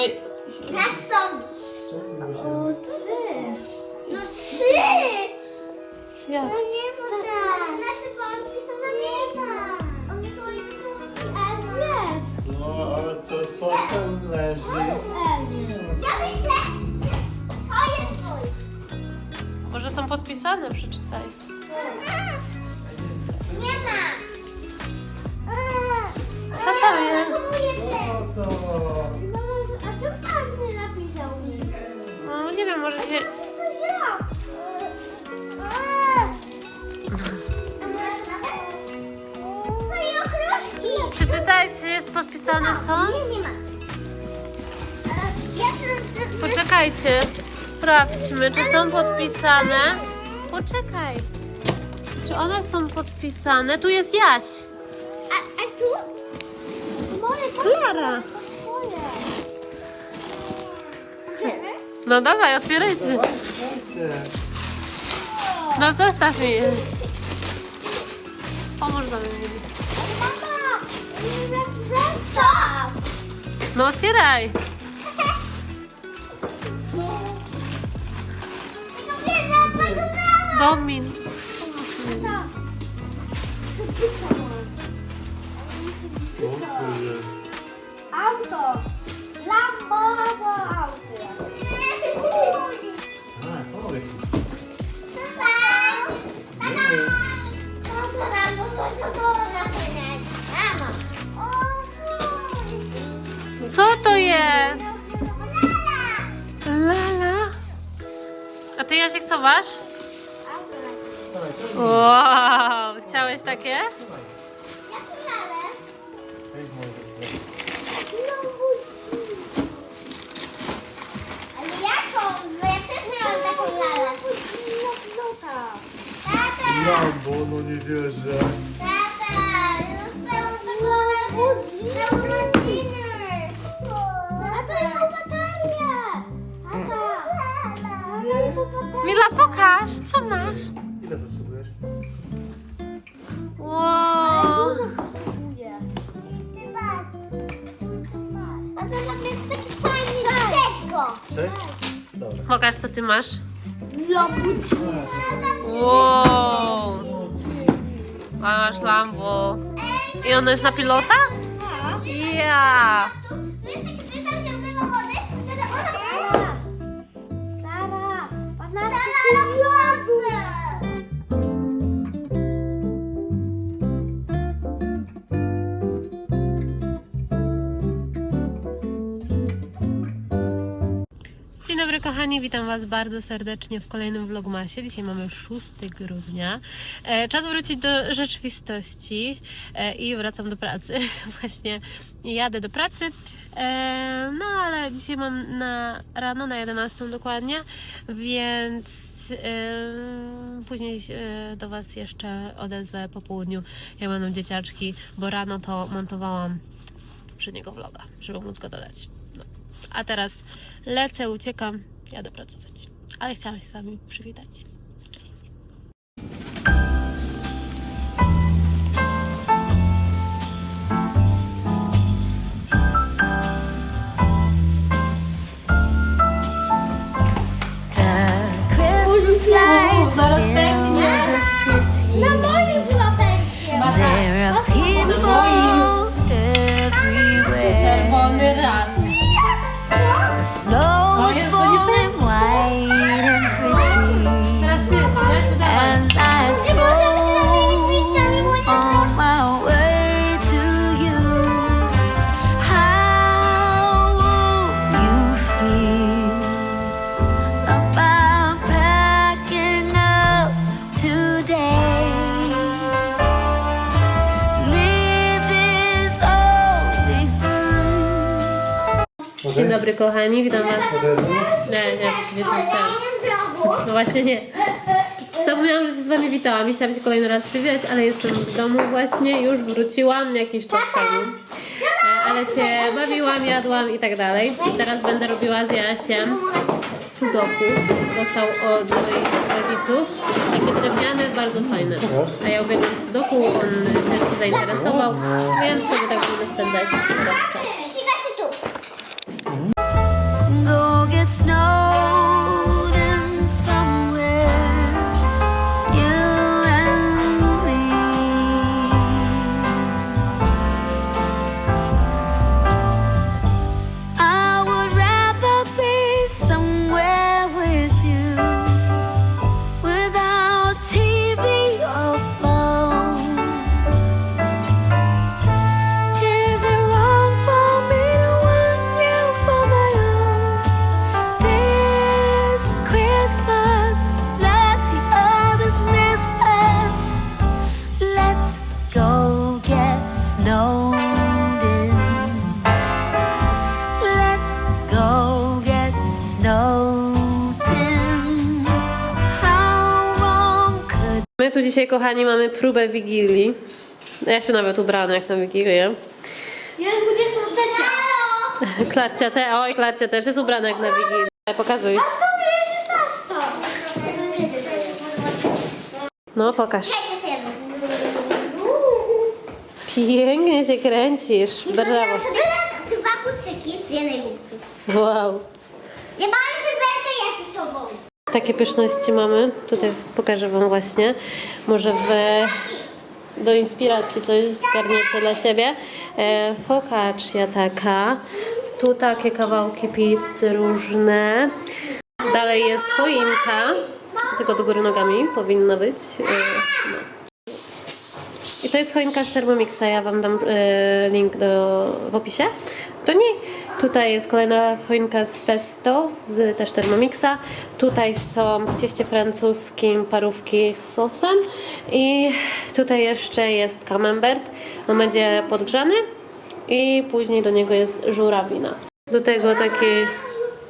Oj. Tak są. O, trzy. No trzy. Ja. No nie, bo tak. Znaczy pączki są na miejsca. On to jest A wiesz. No, ale co, co tam leży? Ja myślę. To jest mój. Może są podpisane, przeczytaj. Może się... Przeczytajcie, jest podpisane są? Nie, nie ma. Poczekajcie. Sprawdźmy, czy są podpisane. Poczekaj. Czy one są podpisane? Tu jest Jaś. A, a tu? Moje to Klara. twoje. Nada vai, otwierajcie. No zostaw mi je. Pomóż do mnie. não zostaw! No otwieraj. Domin. Jasiek co masz? Wow, chciałeś takie? Lambo, no nie wierzę. Tata! Dostałam taką lalę Mila, pokaż, co masz? Ile potrzebujesz? Wow. A to być taki fajny dziecko. Sześć? Dobra. Pokaż, co ty masz. Labuci. Wow. Masz Lambo. I ono jest na pilota? Ja. Tu jest taki Pana Dzień dobry kochani, witam Was bardzo serdecznie w kolejnym vlogmasie. Dzisiaj mamy 6 grudnia. E, czas wrócić do rzeczywistości e, i wracam do pracy. Właśnie jadę do pracy. E, no ale dzisiaj mam na rano, na 11 dokładnie, więc później do Was jeszcze odezwę po południu, jak będą dzieciaczki, bo rano to montowałam poprzedniego vloga, żeby móc go dodać. A teraz lecę, uciekam, jadę pracować. Ale chciałam się z Wami przywitać. Cześć. Dobry kochani, witam Was. Nie, nie, przecież nie chciałam. No właśnie nie. Zapomniałam, że się z Wami witałam i chciałam się kolejny raz przywitać, ale jestem w domu właśnie, już wróciłam jakiś czas temu. E, Ale się bawiłam, jadłam i tak dalej. Teraz będę robiła z Jasiem sudoku. Dostał od moich rodziców. Takie drewniane, bardzo fajne. A ja uwielbiam sudoku, on też się zainteresował, więc sobie tak będę spędzać teraz czas. It's snow. Dzisiaj, kochani, mamy próbę Wigilii. Ja się nawet ubrałam jak na Wigilię. Jest 23. Klarcia te, oj, Klarcia też jest ubrana jak na Wigilię. Pokazuj. No, pokaż. Pięknie się kręcisz. Brawo. Dwa kucyki z jednej. Wow. Nie mamy sylwetkę, ja się z tobą. Takie pyszności mamy. Tutaj pokażę Wam właśnie. Może do inspiracji coś zgarniecie dla siebie. E, focaccia taka. Tu takie kawałki pizzy różne. Dalej jest choinka. Tylko do góry nogami powinna być. E, no. I to jest choinka z Thermomixa. Ja Wam dam e, link do, w opisie. To nie. Tutaj jest kolejna choinka z pesto, z też Thermomixa. Tutaj są w cieście francuskim parówki z sosem. I tutaj jeszcze jest camembert. On będzie podgrzany. I później do niego jest żurawina. Do tego takie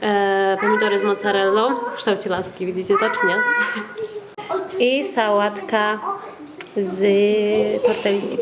e, pomidory z mozzarellą w kształcie laski. Widzicie to czy nie? I sałatka z tortellini.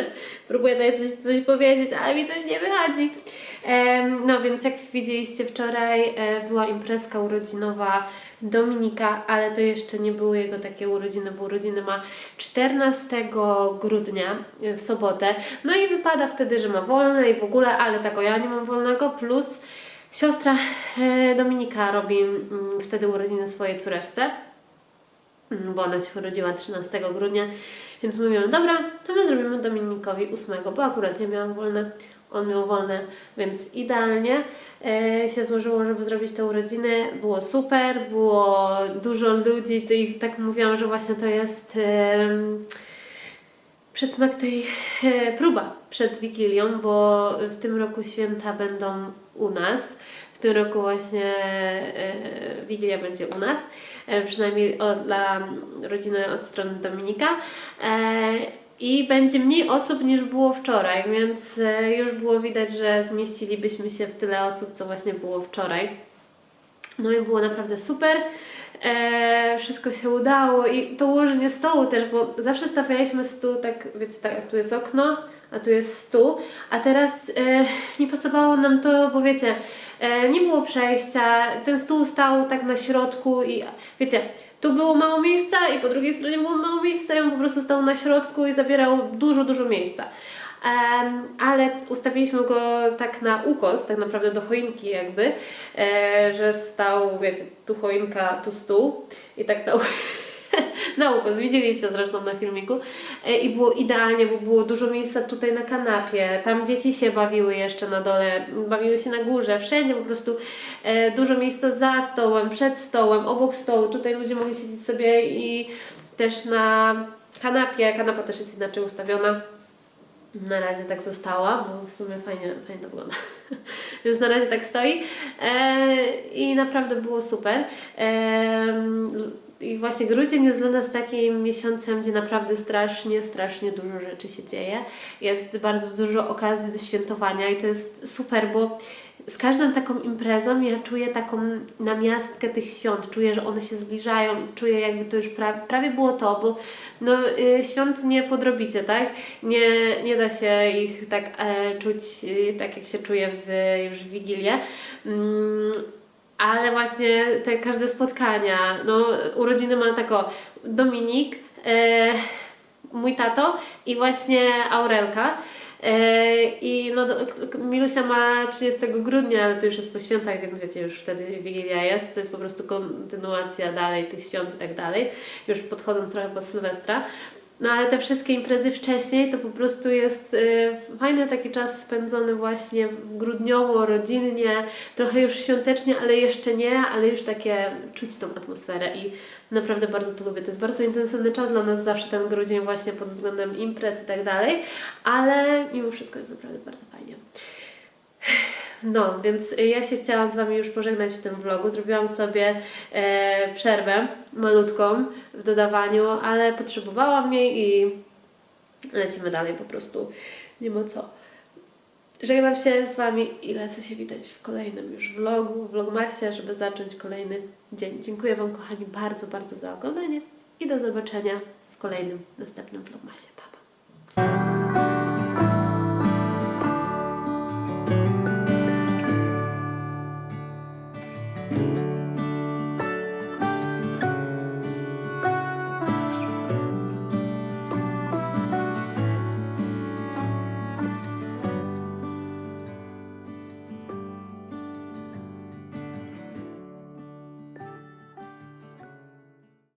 próbuję tutaj coś, coś powiedzieć, ale mi coś nie wychodzi. No więc jak widzieliście wczoraj e, była imprezka urodzinowa Dominika, ale to jeszcze nie były jego takie urodziny, bo urodziny ma 14 grudnia e, w sobotę. No i wypada wtedy, że ma wolne i w ogóle, ale tak ja nie mam wolnego, plus siostra e, Dominika robi mm, wtedy urodziny swojej córeczce. Bo ona się urodziła 13 grudnia, więc mówiłam, dobra, to my zrobimy Dominikowi 8, bo akurat ja miałam wolne on miał wolne, więc idealnie e, się złożyło, żeby zrobić te urodziny. Było super, było dużo ludzi i tak mówiłam, że właśnie to jest przedsmak tej e, próba przed Wigilią, bo w tym roku święta będą u nas. W tym roku właśnie e, Wigilia będzie u nas, e, przynajmniej o, dla rodziny od strony Dominika. E, I będzie mniej osób niż było wczoraj, więc e, już było widać, że zmieścilibyśmy się w tyle osób, co właśnie było wczoraj. No i było naprawdę super. E, wszystko się udało i to ułożenie stołu też, bo zawsze stawialiśmy stół tak, wiecie, tak, tu jest okno, a tu jest stół, a teraz e, nie pasowało nam to, bo wiecie, e, nie było przejścia, ten stół stał tak na środku i wiecie, tu było mało miejsca i po drugiej stronie było mało miejsca i on po prostu stał na środku i zabierał dużo, dużo miejsca. Ale ustawiliśmy go tak na ukos, tak naprawdę do choinki jakby, e, że stał, wiecie, tu choinka, tu stół i tak na, na ukos, widzieliście zresztą na filmiku. E, i było idealnie, bo było dużo miejsca tutaj na kanapie, tam dzieci się bawiły jeszcze na dole, bawiły się na górze, wszędzie po prostu e, dużo miejsca za stołem, przed stołem, obok stołu, tutaj ludzie mogli siedzieć sobie i też na kanapie, kanapa też jest inaczej ustawiona. Na razie tak została, bo w sumie fajnie, fajnie to wygląda. Więc na razie tak stoi e, i naprawdę było super. E, I właśnie grudzień jest dla nas takim miesiącem, gdzie naprawdę strasznie, strasznie dużo rzeczy się dzieje. Jest bardzo dużo okazji do świętowania i to jest super, bo z każdą taką imprezą ja czuję taką namiastkę tych świąt, czuję, że one się zbliżają czuję jakby to już pra prawie było to, bo no, y, świąt nie podrobicie, tak? Nie, nie da się ich tak e, czuć y, tak jak się czuje w, już w Wigilię. Mm, ale właśnie te każde spotkania, no urodziny ma tako Dominik, e, mój tato i właśnie Aurelka. E, I no, Milusia ma 30 grudnia, ale to już jest po świętach, więc wiecie, już wtedy Wigilia jest. To jest po prostu kontynuacja dalej tych świąt i tak dalej. Już podchodząc trochę pod Sylwestra. No ale te wszystkie imprezy wcześniej to po prostu jest y, fajny taki czas spędzony właśnie grudniowo, rodzinnie, trochę już świątecznie, ale jeszcze nie, ale już takie czuć tą atmosferę i naprawdę bardzo to lubię. To jest bardzo intensywny czas dla nas zawsze ten grudzień właśnie pod względem imprez i tak dalej, ale mimo wszystko jest naprawdę bardzo fajnie. No, więc ja się chciałam z Wami już pożegnać w tym vlogu. Zrobiłam sobie e, przerwę malutką w dodawaniu, ale potrzebowałam jej i lecimy dalej po prostu. Nie ma co. Żegnam się z Wami i lecę się witać w kolejnym już vlogu, vlogmasie, żeby zacząć kolejny dzień. Dziękuję Wam kochani bardzo, bardzo za oglądanie i do zobaczenia w kolejnym, następnym vlogmasie. Pa!